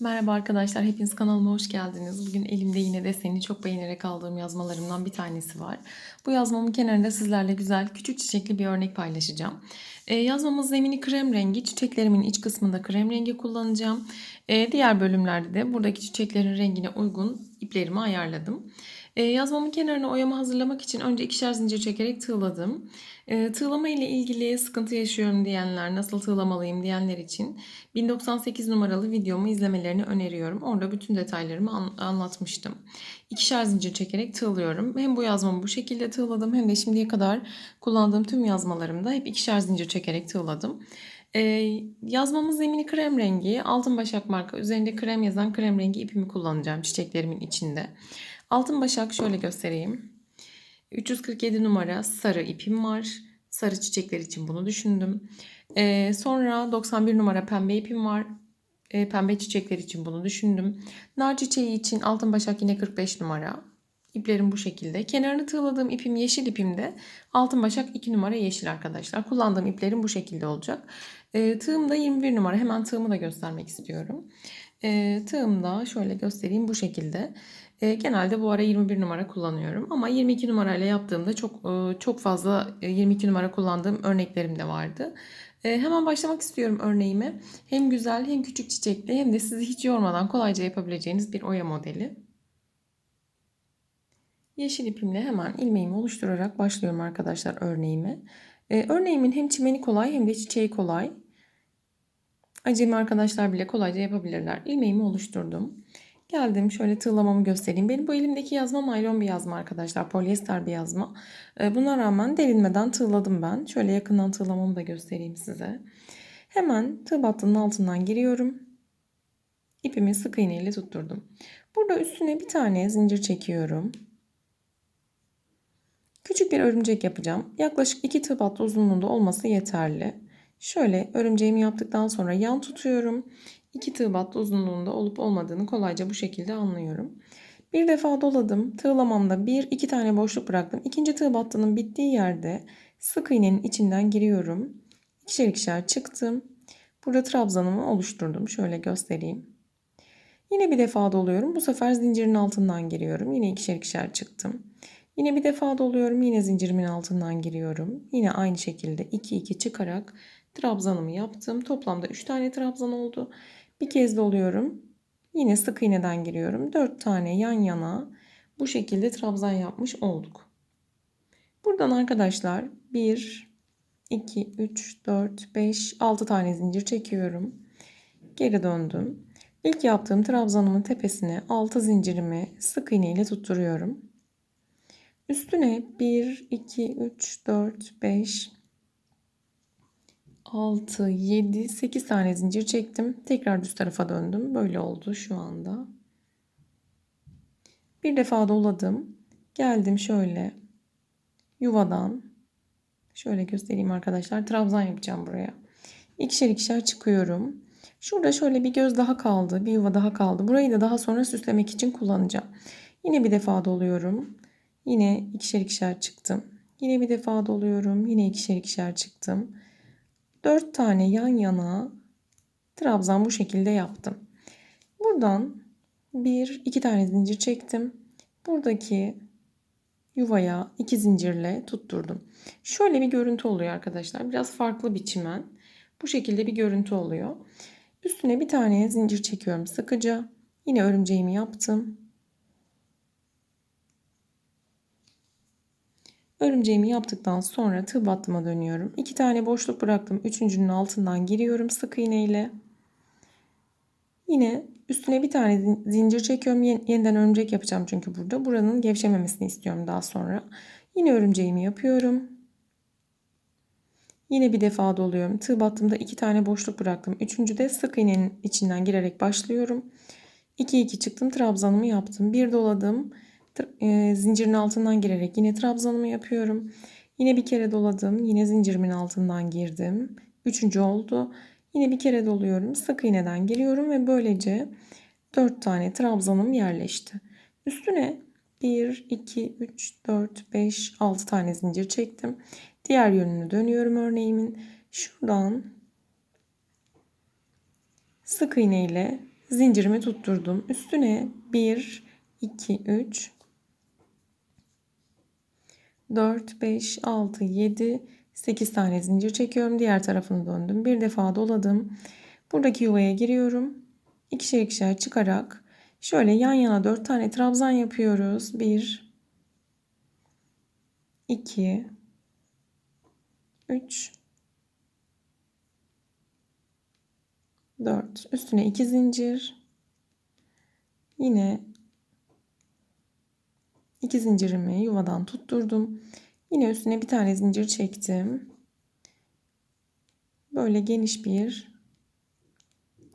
Merhaba arkadaşlar, hepiniz kanalıma hoş geldiniz. Bugün elimde yine deseni çok beğenerek aldığım yazmalarımdan bir tanesi var. Bu yazmamın kenarında sizlerle güzel, küçük çiçekli bir örnek paylaşacağım. Ee, yazmamın zemini krem rengi, çiçeklerimin iç kısmında krem rengi kullanacağım. Ee, diğer bölümlerde de buradaki çiçeklerin rengine uygun iplerimi ayarladım. Ee, yazmamın kenarına oyama hazırlamak için önce ikişer zincir çekerek tığladım. Ee, tığlama ile ilgili sıkıntı yaşıyorum diyenler, nasıl tığlamalıyım diyenler için 1098 numaralı videomu izlemelerini öneriyorum. Orada bütün detaylarımı an- anlatmıştım. İkişer zincir çekerek tığlıyorum. Hem bu yazmamı bu şekilde tığladım hem de şimdiye kadar kullandığım tüm yazmalarımda hep ikişer zincir çekerek tığladım. Ee, yazmamın zemini krem rengi. Altın Başak marka. Üzerinde krem yazan krem rengi ipimi kullanacağım çiçeklerimin içinde. Altın Başak şöyle göstereyim. 347 numara sarı ipim var. Sarı çiçekler için bunu düşündüm. Ee, sonra 91 numara pembe ipim var. Ee, pembe çiçekler için bunu düşündüm. Nar çiçeği için altın başak yine 45 numara. İplerim bu şekilde. Kenarını tığladığım ipim yeşil ipimde. Altın başak 2 numara yeşil arkadaşlar. Kullandığım iplerim bu şekilde olacak. Ee, tığım da 21 numara. Hemen tığımı da göstermek istiyorum. Ee, tığım da şöyle göstereyim bu şekilde. Ee, genelde bu ara 21 numara kullanıyorum ama 22 numarayla yaptığımda çok e, çok fazla e, 22 numara kullandığım örneklerim de vardı. E, hemen başlamak istiyorum örneğime. Hem güzel hem küçük çiçekli hem de sizi hiç yormadan kolayca yapabileceğiniz bir oya modeli. Yeşil ipimle hemen ilmeğimi oluşturarak başlıyorum arkadaşlar örneğime. E, örneğimin hem çimeni kolay hem de çiçeği kolay. Acemi arkadaşlar bile kolayca yapabilirler. İlmeğimi oluşturdum. Geldim şöyle tığlamamı göstereyim. Benim bu elimdeki yazma naylon bir yazma arkadaşlar. Polyester bir yazma. Ee, buna rağmen delinmeden tığladım ben. Şöyle yakından tığlamamı da göstereyim size. Hemen tığ battının altından giriyorum. İpimi sık iğne ile tutturdum. Burada üstüne bir tane zincir çekiyorum. Küçük bir örümcek yapacağım. Yaklaşık 2 tığ battı uzunluğunda olması yeterli. Şöyle örümceğimi yaptıktan sonra yan tutuyorum. 2 tığ uzunluğunda olup olmadığını kolayca bu şekilde anlıyorum. Bir defa doladım. Tığlamamda bir iki tane boşluk bıraktım. İkinci tığ battının bittiği yerde sık iğnenin içinden giriyorum. İkişer ikişer çıktım. Burada trabzanımı oluşturdum. Şöyle göstereyim. Yine bir defa doluyorum. Bu sefer zincirin altından giriyorum. Yine ikişer ikişer çıktım. Yine bir defa doluyorum. Yine zincirimin altından giriyorum. Yine aynı şekilde 2 2 çıkarak trabzanımı yaptım. Toplamda 3 tane trabzan oldu. Bir kez doluyorum. Yine sık iğneden giriyorum. 4 tane yan yana bu şekilde trabzan yapmış olduk. Buradan arkadaşlar 1 2 3 4 5 6 tane zincir çekiyorum. Geri döndüm. İlk yaptığım trabzanımın tepesine 6 zincirimi sık iğne ile tutturuyorum. Üstüne 1 2 3 4 5 6, 7, 8 tane zincir çektim. Tekrar düz tarafa döndüm. Böyle oldu şu anda. Bir defa doladım. Geldim şöyle yuvadan. Şöyle göstereyim arkadaşlar. Trabzan yapacağım buraya. İkişer ikişer çıkıyorum. Şurada şöyle bir göz daha kaldı. Bir yuva daha kaldı. Burayı da daha sonra süslemek için kullanacağım. Yine bir defa doluyorum. Yine ikişer ikişer çıktım. Yine bir defa doluyorum. Yine ikişer ikişer çıktım. 4 tane yan yana trabzan bu şekilde yaptım. Buradan bir iki tane zincir çektim. Buradaki yuvaya iki zincirle tutturdum. Şöyle bir görüntü oluyor arkadaşlar. Biraz farklı bir çimen. Bu şekilde bir görüntü oluyor. Üstüne bir tane zincir çekiyorum sıkıca. Yine örümceğimi yaptım. Örümceğimi yaptıktan sonra tığ battıma dönüyorum. İki tane boşluk bıraktım. Üçüncünün altından giriyorum sık iğne ile. Yine üstüne bir tane zincir çekiyorum. Yeniden örümcek yapacağım çünkü burada. Buranın gevşememesini istiyorum daha sonra. Yine örümceğimi yapıyorum. Yine bir defa doluyorum. Tığ battığımda iki tane boşluk bıraktım. Üçüncü de sık iğnenin içinden girerek başlıyorum. 2 2 çıktım. Trabzanımı yaptım. Bir doladım e, zincirin altından girerek yine trabzanımı yapıyorum. Yine bir kere doladım. Yine zincirimin altından girdim. Üçüncü oldu. Yine bir kere doluyorum. Sık iğneden giriyorum ve böylece 4 tane trabzanım yerleşti. Üstüne 1, 2, 3, 4, 5, 6 tane zincir çektim. Diğer yönünü dönüyorum örneğimin. Şuradan sık iğne ile zincirimi tutturdum. Üstüne 1, 2, 3, 4, 5, 6, 7, 8 tane zincir çekiyorum. Diğer tarafını döndüm. Bir defa doladım. Buradaki yuvaya giriyorum. İkişer ikişer çıkarak şöyle yan yana 4 tane trabzan yapıyoruz. 1, 2, 3, 4. Üstüne 2 zincir. Yine 2 zincirimi yuvadan tutturdum. Yine üstüne bir tane zincir çektim. Böyle geniş bir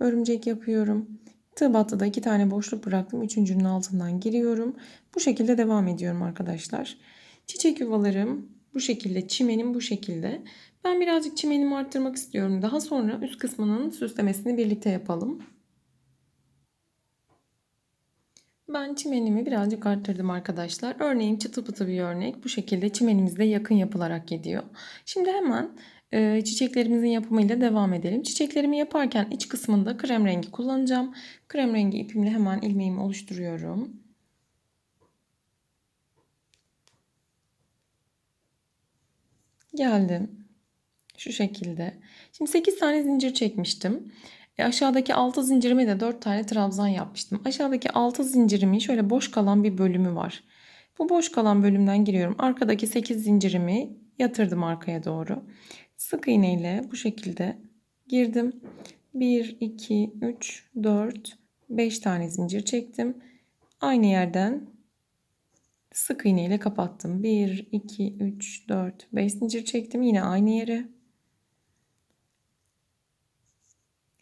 örümcek yapıyorum. Tığ battıda iki tane boşluk bıraktım. Üçüncünün altından giriyorum. Bu şekilde devam ediyorum arkadaşlar. Çiçek yuvalarım bu şekilde. Çimenim bu şekilde. Ben birazcık çimenimi arttırmak istiyorum. Daha sonra üst kısmının süslemesini birlikte yapalım. Ben çimenimi birazcık arttırdım arkadaşlar. Örneğin çıtı pıtı bir örnek. Bu şekilde çimenimizde yakın yapılarak gidiyor. Şimdi hemen e, çiçeklerimizin yapımıyla devam edelim. Çiçeklerimi yaparken iç kısmında krem rengi kullanacağım. Krem rengi ipimle hemen ilmeğimi oluşturuyorum. Geldim. Şu şekilde. Şimdi 8 tane zincir çekmiştim. E aşağıdaki 6 zincirime de 4 tane trabzan yapmıştım. Aşağıdaki 6 zincirimin şöyle boş kalan bir bölümü var. Bu boş kalan bölümden giriyorum. Arkadaki 8 zincirimi yatırdım arkaya doğru. Sık iğne ile bu şekilde girdim. 1, 2, 3, 4, 5 tane zincir çektim. Aynı yerden sık iğne ile kapattım. 1, 2, 3, 4, 5 zincir çektim. Yine aynı yere.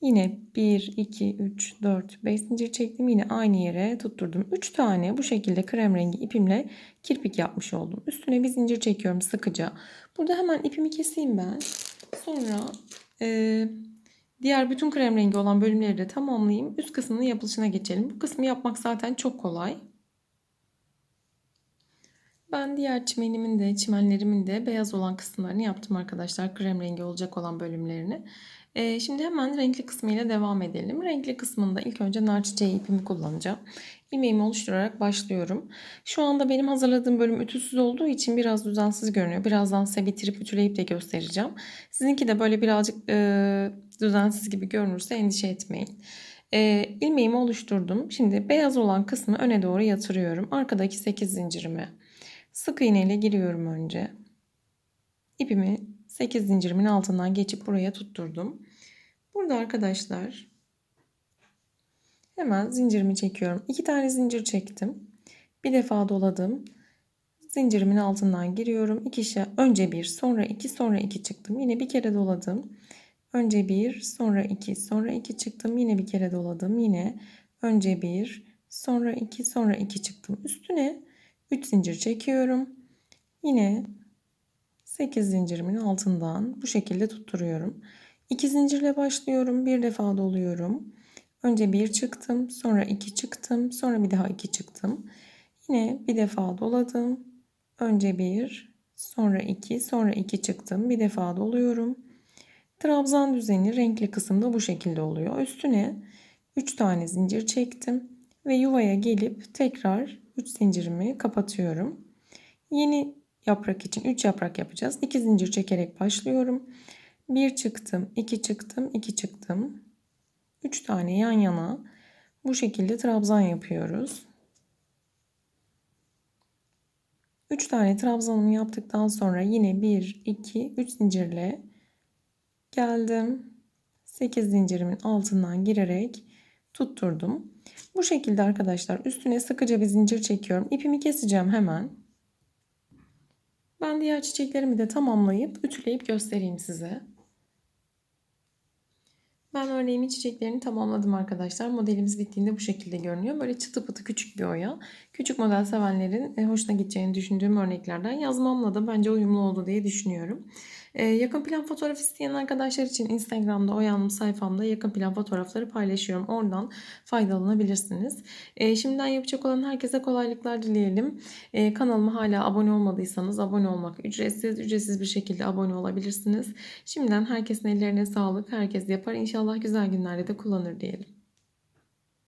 Yine 1, 2, 3, 4, 5 zincir çektim. Yine aynı yere tutturdum. 3 tane bu şekilde krem rengi ipimle kirpik yapmış oldum. Üstüne bir zincir çekiyorum sıkıca. Burada hemen ipimi keseyim ben. Sonra e, diğer bütün krem rengi olan bölümleri de tamamlayayım. Üst kısmının yapılışına geçelim. Bu kısmı yapmak zaten çok kolay. Ben diğer çimenimin de çimenlerimin de beyaz olan kısımlarını yaptım arkadaşlar. Krem rengi olacak olan bölümlerini. Ee, şimdi hemen renkli kısmıyla devam edelim. Renkli kısmında ilk önce nar çiçeği ipimi kullanacağım. İlmeğimi oluşturarak başlıyorum. Şu anda benim hazırladığım bölüm ütüsüz olduğu için biraz düzensiz görünüyor. Birazdan size bitirip ütüleyip de göstereceğim. Sizinki de böyle birazcık e, düzensiz gibi görünürse endişe etmeyin. E, ilmeğimi oluşturdum. Şimdi beyaz olan kısmı öne doğru yatırıyorum. Arkadaki 8 zincirimi sık iğne ile giriyorum önce. İpimi 8 zincirimin altından geçip buraya tutturdum. Burada arkadaşlar hemen zincirimi çekiyorum. 2 tane zincir çektim. Bir defa doladım. Zincirimin altından giriyorum. İki önce bir, sonra iki, sonra iki çıktım. Yine bir kere doladım. Önce bir, sonra iki, sonra iki çıktım. Yine bir kere doladım. Yine önce bir, sonra iki, sonra iki çıktım. Üstüne 3 zincir çekiyorum. Yine 8 zincirimin altından bu şekilde tutturuyorum. 2 zincirle başlıyorum. Bir defa doluyorum. Önce bir çıktım, sonra iki çıktım, sonra bir daha iki çıktım. Yine bir defa doladım. Önce bir, sonra iki, sonra iki çıktım. Bir defa doluyorum. Trabzan düzeni renkli kısımda bu şekilde oluyor. Üstüne 3 tane zincir çektim ve yuvaya gelip tekrar 3 zincirimi kapatıyorum. Yeni yaprak için 3 yaprak yapacağız. 2 zincir çekerek başlıyorum. 1 çıktım, 2 çıktım, 2 çıktım. 3 tane yan yana bu şekilde trabzan yapıyoruz. 3 tane trabzanımı yaptıktan sonra yine 1, 2, 3 zincirle geldim. 8 zincirimin altından girerek tutturdum. Bu şekilde arkadaşlar üstüne sıkıca bir zincir çekiyorum. İpimi keseceğim hemen. Ben diğer çiçeklerimi de tamamlayıp ütüleyip göstereyim size. Ben örneğimin çiçeklerini tamamladım arkadaşlar. Modelimiz bittiğinde bu şekilde görünüyor. Böyle çıtı pıtı küçük bir oya. Küçük model sevenlerin e, hoşuna gideceğini düşündüğüm örneklerden yazmamla da bence uyumlu oldu diye düşünüyorum. Ee, yakın plan fotoğraf isteyen arkadaşlar için Instagram'da o sayfamda yakın plan fotoğrafları paylaşıyorum. Oradan faydalanabilirsiniz. Ee, şimdiden yapacak olan herkese kolaylıklar dileyelim. Ee, kanalıma hala abone olmadıysanız abone olmak ücretsiz. Ücretsiz bir şekilde abone olabilirsiniz. Şimdiden herkesin ellerine sağlık. Herkes yapar. İnşallah güzel günlerde de kullanır diyelim.